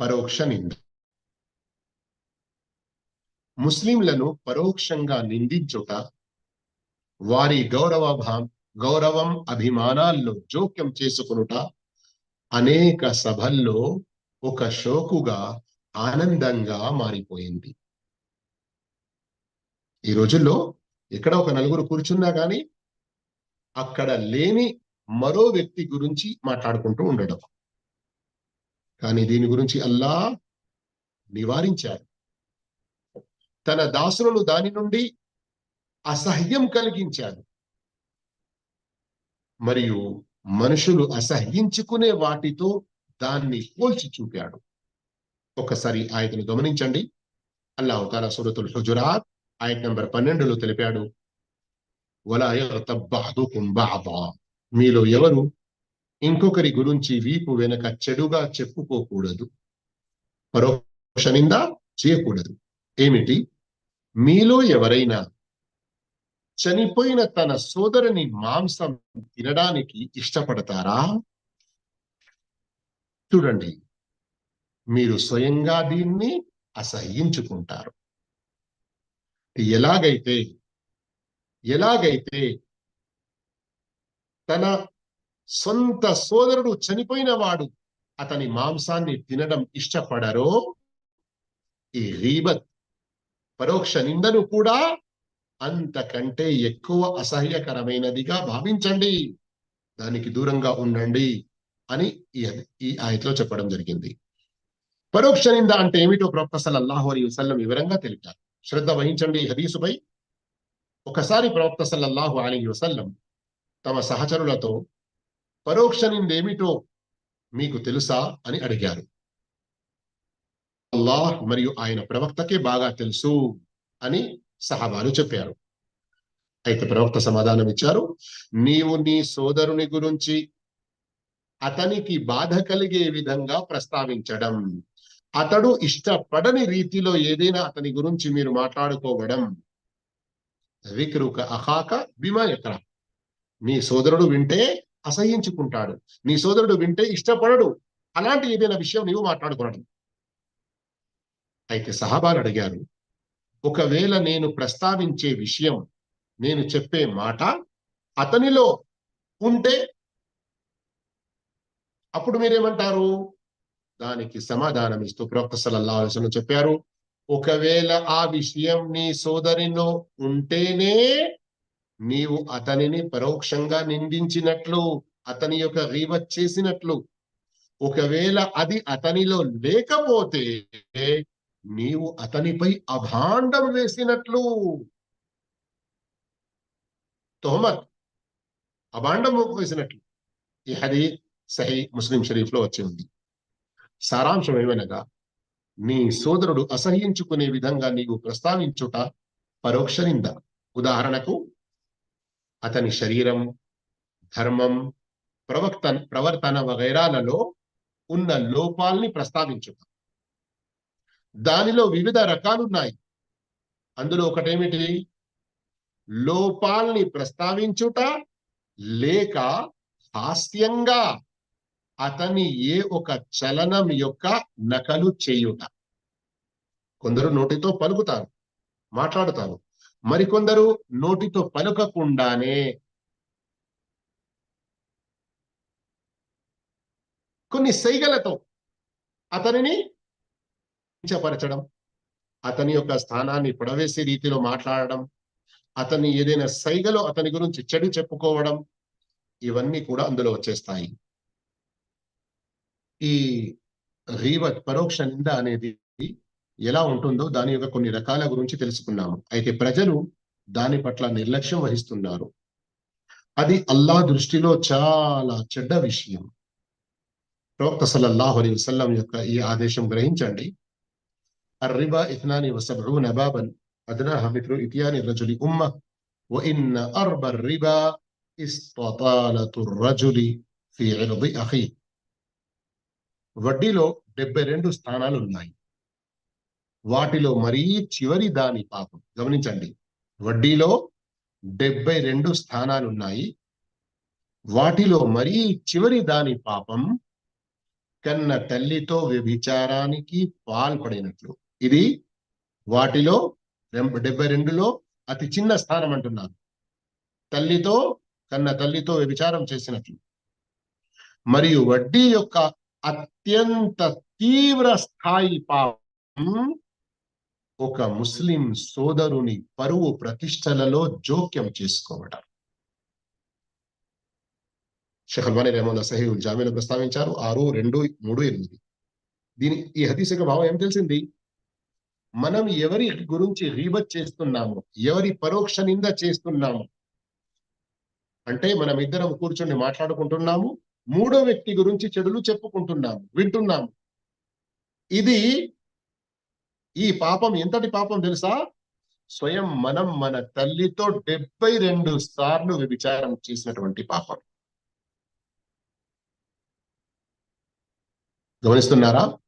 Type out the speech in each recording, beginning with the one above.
పరోక్ష నింద ముస్లింలను పరోక్షంగా నిందించుట వారి గౌరవ గౌరవం అభిమానాల్లో జోక్యం చేసుకునుట అనేక సభల్లో ఒక షోకుగా ఆనందంగా మారిపోయింది. ఈ రోజుల్లో ఎక్కడ ఒక నలుగురు కూర్చున్నా కానీ అక్కడ లేని మరో వ్యక్తి గురించి మాట్లాడుకుంటూ ఉండడం. కానీ దీని గురించి అల్లా నివారించారు. తన దాసులను దాని నుండి అసహ్యం కలిగించాడు. మరియు మనుషులు అసహ్యించుకునే వాటితో దాన్ని పోల్చి చూపాడు. ఒకసారి ఆయతను గమనించండి. అల్లాహు తాలా సూరతుల్ హుజురాత్ ఆయత నంబర్ పన్నెండులో తెలిపాడు. మీలో ఎవరు ఇంకొకరి గురించి వీపు వెనక చెడుగా చెప్పుకోకూడదు. పరోక్ష నింద చేయకూడదు. ఏమిటి? మీలో ఎవరైనా చనిపోయిన తన సోదరుని మాంసం తినడానికి ఇష్టపడతారా? చూడండి మీరు స్వయంగా దీన్ని అసహ్యించుకుంటారు. ఎలాగైతే ఎలాగైతే తన సొంత సోదరుడు చనిపోయిన వాడు అతని మాంసాన్ని తినడం ఇష్టపడరో ఈ రీబత్ పరోక్ష నిందను కూడా అంతకంటే ఎక్కువ అసహ్యకరమైనదిగా భావించండి. దానికి దూరంగా ఉండండి అని ఈ ఆయతలో చెప్పడం జరిగింది. పరోక్ష నింద అంటే ఏమిటో ప్రవక్త సల్లల్లాహు అలీ వసల్లం వివరంగా తెలిపారు. శ్రద్ధ వహించండి హదీసుపై. ఒకసారి ప్రవక్త సల్లల్లాహు అలీ వసల్లం తమ సహచరులతో పరోక్ష నిందేమిటో మీకు తెలుసా అని అడిగారు. అల్లాహ్ మరియు ఆయన ప్రవక్తకే బాగా తెలుసు అని సహాబాలు చెప్పారు. అయితే ప్రవక్త సమాధానం ఇచ్చారు నీవు నీ సోదరుని గురించి అతనికి బాధ కలిగే విధంగా ప్రస్తావించడం అతడు ఇష్టపడని రీతిలో ఏదైనా అతని గురించి మీరు మాట్లాడుకోవడం విక్రుక అహాక బిమా ఎకరా నీ సోదరుడు వింటే అసహించుకుంటాడు నీ సోదరుడు వింటే ఇష్టపడడు. అలాంటి ఏదైనా విషయం నీవు మాట్లాడుకున్నాడు అయితే సహాబాలు అడిగారు ఒకవేళ నేను ప్రస్తావించే విషయం నేను చెప్పే మాట అతనిలో ఉంటే అప్పుడు మీరేమంటారు? దానికి సమాధానం ఇస్తూ ప్రవక్త సలల్లా చెప్పారు ఒకవేళ ఆ విషయం నీ సోదరిలో ఉంటేనే నీవు అతనిని పరోక్షంగా నిందించినట్లు అతని యొక్క రీవత్ చేసినట్లు. ఒకవేళ అది అతనిలో లేకపోతే నీవు అతనిపై అభాండం వేసినట్లు. తోమత్ అభాండం వేసినట్లు. ఈ హదీ సహీ ముస్లిం షరీఫ్లో వచ్చి ఉంది. సారాంశం ఏమనగా నీ సోదరుడు అసహించుకునే విధంగా నీవు ప్రస్తావించుట పరోక్ష నింద. ఉదాహరణకు అతని శరీరం ధర్మం ప్రవక్త ప్రవర్తన వగైరాలలో ఉన్న లోపాల్ని ప్రస్తావించుట. దానిలో వివిధ రకాలున్నాయి. అందులో ఒకటేమిటి? లోపాల్ని ప్రస్తావించుట లేక హాస్యంగా అతని ఏ ఒక చలనం యొక్క నకలు చేయుట. కొందరు నోటితో పలుకుతారు మాట్లాడుతారు. మరికొందరు నోటితో పలుకకుండానే కొన్ని సైగలతో అతనిని కించపరచడం అతని యొక్క స్థానాన్ని పొడవేసే రీతిలో మాట్లాడడం అతని ఏదైనా సైగలో అతని గురించి చెడు చెప్పుకోవడం ఇవన్నీ కూడా అందులో వచ్చేస్తాయి. ఈ రీవత్ పరోక్ష నింద అనేది ఎలా ఉంటుందో దాని యొక్క కొన్ని రకాల గురించి తెలుసుకున్నాము అయితే ప్రజలు దాని పట్ల నిర్లక్ష్యం వహిస్తున్నారు అది అల్లా దృష్టిలో చాలా చెడ్డ విషయం ప్రవక్త సల్లల్లాహు అలీ వసల్లం యొక్క ఈ ఆదేశం గ్రహించండి الربا اثنان وسبعون بابا أدناها مثل إتيان الرجل أمة وإن أربى الربا استطالة الرجل في عرض أخيه వడ్డీలో డెబ్బై రెండు స్థానాలు ఉన్నాయి వాటిలో మరీ చివరి దాని పాపం. గమనించండి. వడ్డీలో డెబ్బై రెండు స్థానాలు ఉన్నాయి. వాటిలో మరీ చివరి దాని పాపం కన్న తల్లితో వ్యభిచారానికి పాల్పడినట్లు. ఇది వాటిలో డెబ్బై రెండులో అతి చిన్న స్థానం అంటున్నారు తల్లితో కన్న తల్లితో వ్యభిచారం చేసినట్లు. మరియు వడ్డీ యొక్క అత్యంత తీవ్ర స్థాయి పాపం ఒక ముస్లిం సోదరుని పరువు ప్రతిష్టలలో జోక్యం చేసుకోవటం. షహల్వాణి రెహమాన్ సహీల్ జామీలో ప్రస్తావించారు ఆరు రెండు మూడు ఎనిమిది. దీని ఈ హదీస్ యొక్క భావం ఏం తెలిసింది? మనం ఎవరి గురించి రీబత్ చేస్తున్నాము ఎవరి పరోక్ష నింద చేస్తున్నాము అంటే మనం ఇద్దరం కూర్చొని మాట్లాడుకుంటున్నాము మూడో వ్యక్తి గురించి చెడులు చెప్పుకుంటున్నాము వింటున్నాము. ఇది ఈ పాపం ఎంతటి పాపం తెలుసా? స్వయం మనం మన తల్లితో డెబ్బై రెండు సార్లు విచారం చేసినటువంటి పాపం. గమనిస్తున్నారా?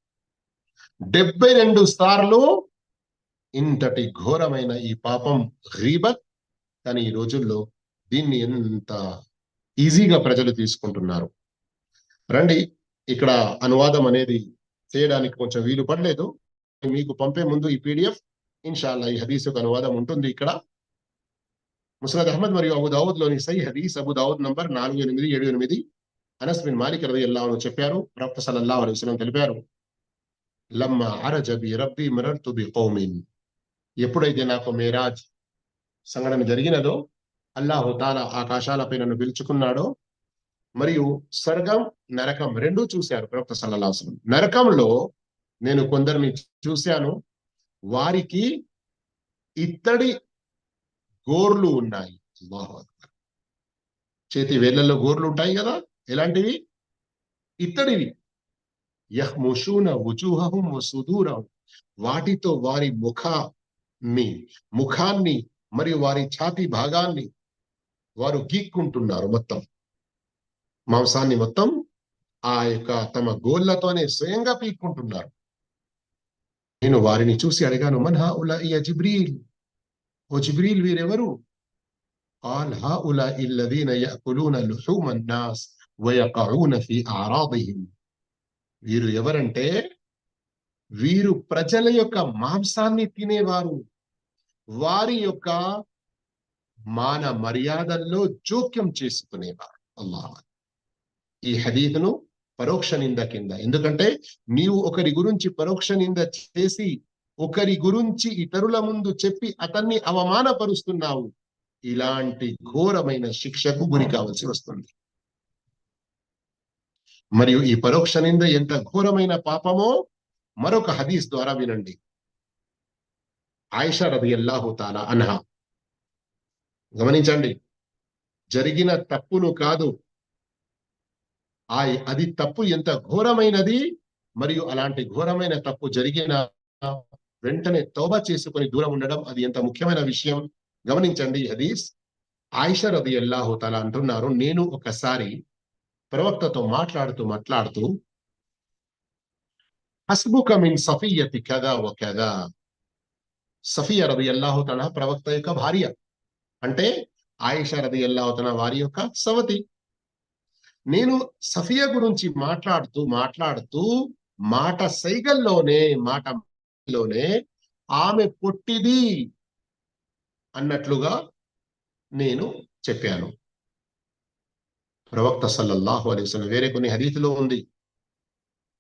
డెబ్బై రెండు సార్లు ఇంతటి ఘోరమైన ఈ పాపం రీబత్ కానీ ఈ రోజుల్లో దీన్ని ఎంత ఈజీగా ప్రజలు తీసుకుంటున్నారు. రండి ఇక్కడ అనువాదం అనేది చేయడానికి కొంచెం వీలు పడలేదు. మీకు పంపే ముందు ఈ పీడిఎఫ్. ఇన్షాల్లా ఈ హదీస్ యొక్క అనువాదం ఉంటుంది ఇక్కడ. ముసరద్ అహ్మద్ మరియు అబుదావుద్లోని సై హదీస్ అబుదావుద్ నంబర్ నాలుగు ఎనిమిది ఏడు ఎనిమిది. అనస్ బిన్ మాలిక్ రవి అల్లాహను చెప్పారు. ప్రవక్త సల్లల్లాహు అలైహి వసల్లం తెలిపారు. లమ్మ అరజ రబ్బి మరర్తు బి కౌమిన్ ఎప్పుడైతే నాకు మేరాజ్ సంఘటన జరిగినదో అల్లాహు తాలా ఆకాశాలపై నన్ను పిలుచుకున్నాడో మరియు స్వర్గం నరకం రెండూ చూశారు ప్రవక్త సల్లల్లాహు నరకంలో నేను కొందరిని చూశాను. వారికి ఇత్తడి గోర్లు ఉన్నాయి. చేతి వేళ్ళలో గోర్లు ఉంటాయి కదా? ఎలాంటివి? ఇత్తడివి. యహ్ముషూన ఉజూహం సుదూరం వాటితో వారి ముఖాన్ని ముఖాన్ని మరియు వారి ఛాతి భాగాన్ని వారు గీక్కుంటున్నారు మొత్తం. మాంసాన్ని మొత్తం ఆ యొక్క తమ గోళ్ళతోనే స్వయంగా పీక్కుంటున్నారు. నేను వారిని చూసి అడిగాను మన్ హా ఉలా ఇయ జిబ్రీల్ ఓ జిబ్రీల్ వీరెవరు قال هؤلاء الذين يأكلون لحوم الناس ويقعون في أعراضهم వీరు ఎవరంటే వీరు ప్రజల యొక్క మాంసాన్ని తినేవారు వారి యొక్క మాన మర్యాదల్లో జోక్యం చేసుకునేవారు అల్లాహ్ ఈ హదీదును పరోక్ష నింద కింద. ఎందుకంటే నీవు ఒకరి గురించి పరోక్ష నింద చేసి ఒకరి గురించి ఇతరుల ముందు చెప్పి అతన్ని అవమానపరుస్తున్నావు. ఇలాంటి ఘోరమైన శిక్షకు గురి కావాల్సి వస్తుంది. మరియు ఈ పరోక్ష నింద ఎంత ఘోరమైన పాపమో మరొక హదీస్ ద్వారా వినండి. ఆయిషా రది అల్లాహు తాలా అన్హా. గమనించండి. జరిగిన తప్పును కాదు ఆ అది తప్పు ఎంత ఘోరమైనది మరియు అలాంటి ఘోరమైన తప్పు జరిగిన వెంటనే తోబా చేసుకుని దూరం ఉండడం అది ఎంత ముఖ్యమైన విషయం. గమనించండి హదీస్. ఆయిష రది అల్లాహు తల అంటున్నారు నేను ఒకసారి ప్రవక్తతో మాట్లాడుతూ మాట్లాడుతూ హస్బుక మిన్ సఫియతి కదా ఓ కదా. సఫియ రది అల్లాహు తన ప్రవక్త యొక్క భార్య. అంటే ఆయిష రది అల్లాహు తన వారి యొక్క సవతి. నేను సఫియా గురించి మాట్లాడుతూ మాట్లాడుతూ మాట సైగల్లోనే మాటలోనే ఆమె పొట్టిది అన్నట్లుగా నేను చెప్పాను. ప్రవక్త సల్లల్లాహు అలైహి వేరే కొన్ని హరీతిలో ఉంది.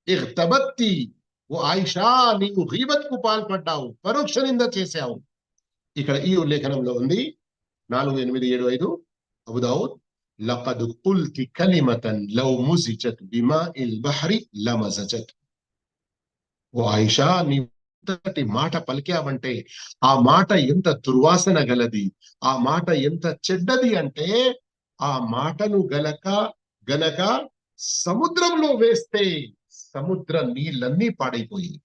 ఇహ్తబత్తి ఓ ఆయిషా నీవు కు పాల్పడ్డావు పరోక్ష నింద చేశావు. ఇక్కడ ఈ ఉల్లేఖనంలో ఉంది నాలుగు ఎనిమిది ఏడు ఐదు అబుదావుద్ لقد قلت كلمة لو مزجت بماء బహరి لمزجت ఓ ఆయిషా మాట పలికావంటే ఆ మాట ఎంత దుర్వాసన గలది ఆ మాట ఎంత చెడ్డది అంటే ఆ మాటను గలక గనక సముద్రంలో వేస్తే సముద్ర నీళ్ళన్నీ పాడైపోయి.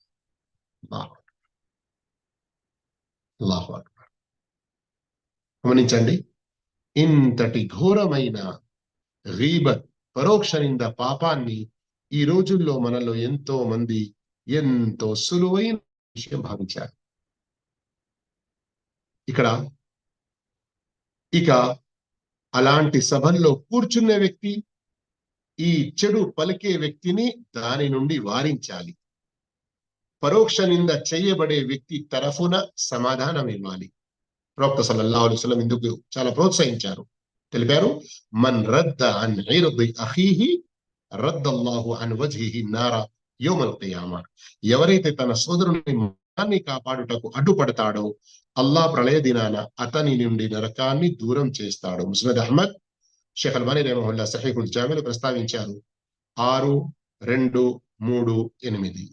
గమనించండి. ఇంతటి ఘోరమైన రీబత్ పరోక్ష నింద పాపాన్ని ఈ రోజుల్లో మనలో ఎంతో మంది ఎంతో సులువైన విషయం భావించారు. ఇక్కడ ఇక అలాంటి సభల్లో కూర్చున్న వ్యక్తి ఈ చెడు పలికే వ్యక్తిని దాని నుండి వారించాలి. పరోక్ష నింద చేయబడే వ్యక్తి తరఫున సమాధానం ఇవ్వాలి ప్రవక్త సల్లల్లా అలైహి ఇందుకు చాలా ప్రోత్సహించారు. తెలిపారు మన్ రద్ద అన్ ఇర్ది అఖీహి రద్దల్లాహు అన్ వజ్హిహి నారా యోమల్ ఖియామా ఎవరైతే తన సోదరుని మానాన్ని కాపాడుటకు అడ్డుపడతాడో అల్లా ప్రళయ దినాన అతని నుండి నరకాన్ని దూరం చేస్తాడు. ముస్నద్ అహ్మద్ షేఖ్ అల్బానీ రేమహుల్లా సహీహుల్ జామీలు ప్రస్తావించారు. ఆరు రెండు మూడు ఎనిమిది.